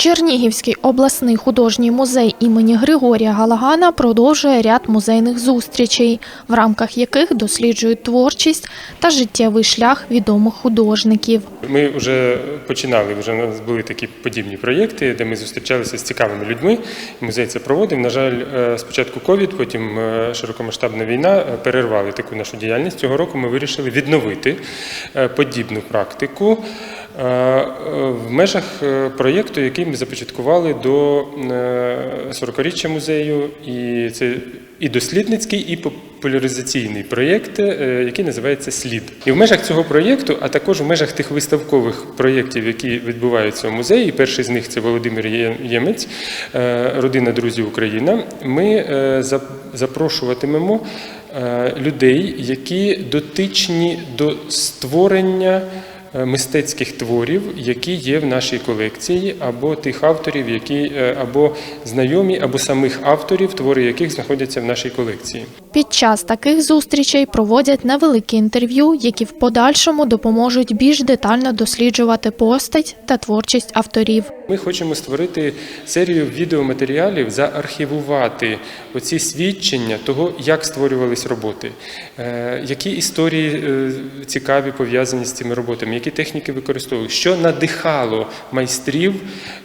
Чернігівський обласний художній музей імені Григорія Галагана продовжує ряд музейних зустрічей, в рамках яких досліджують творчість та життєвий шлях відомих художників. Ми вже починали, вже нас були такі подібні проєкти, де ми зустрічалися з цікавими людьми. Музей це проводив. На жаль, е, спочатку ковід, потім е, широкомасштабна війна е, перервали таку нашу діяльність. Цього року ми вирішили відновити подібну практику. Е, е, В межах е, проєкту, який ми започаткували до е, 40-річчя музею, і це і дослідницький, і популяризаційний проєкт, е, який називається Слід. І в межах цього проєкту, а також в межах тих виставкових проєктів, які відбуваються в музеї. Перший з них це Володимир Ємець, е, родина друзів Україна. Ми е, запрошуватимемо е, людей, які дотичні до створення. Е, Мистецьких творів, які є в нашій колекції, або тих авторів, які е, або знайомі, або самих авторів, твори яких знаходяться в нашій колекції. Під час таких зустрічей проводять невеликі інтерв'ю, які в подальшому допоможуть більш детально досліджувати постать та творчість авторів. Ми хочемо створити серію відеоматеріалів, заархівувати оці свідчення того, як створювались роботи, е, які історії цікаві пов'язані з цими роботами, які техніки використовували, що надихало майстрів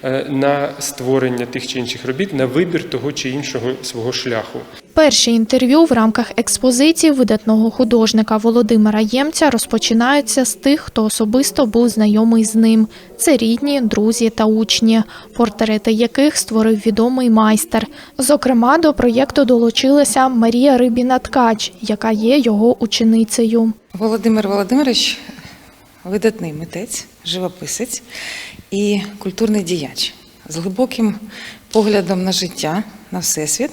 е, на створення тих чи інших робіт, на вибір того чи іншого свого шляху. Перші інтерв'ю в рамках експозиції видатного художника Володимира Ємця розпочинаються з тих, хто особисто був знайомий з ним. Це рідні, друзі та учні, портрети яких створив відомий майстер. Зокрема, до проєкту долучилася Марія Рибіна Ткач, яка є його ученицею. Володимир Володимирович видатний митець, живописець і культурний діяч з глибоким поглядом на життя, на всесвіт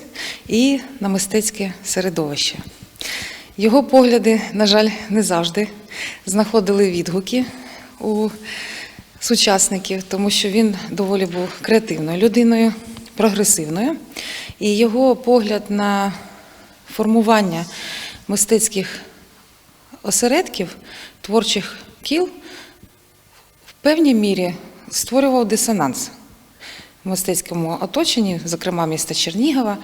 і на мистецьке середовище. Його погляди, на жаль, не завжди знаходили відгуки у сучасників, тому що він доволі був креативною людиною, прогресивною, і його погляд на формування мистецьких осередків, творчих кіл в певній мірі створював дисонанс в мистецькому оточенні, зокрема міста Чернігова.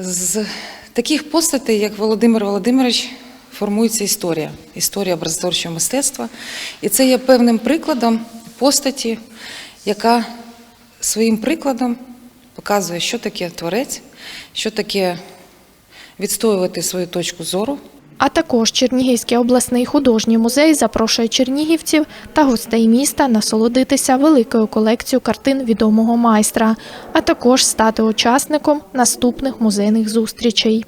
З таких постатей, як Володимир Володимирович, формується історія, історія образотворчого мистецтва. І це є певним прикладом постаті, яка своїм прикладом показує, що таке творець, що таке відстоювати свою точку зору. А також Чернігівський обласний художній музей запрошує чернігівців та гостей міста насолодитися великою колекцією картин відомого майстра, а також стати учасником наступних музейних зустрічей.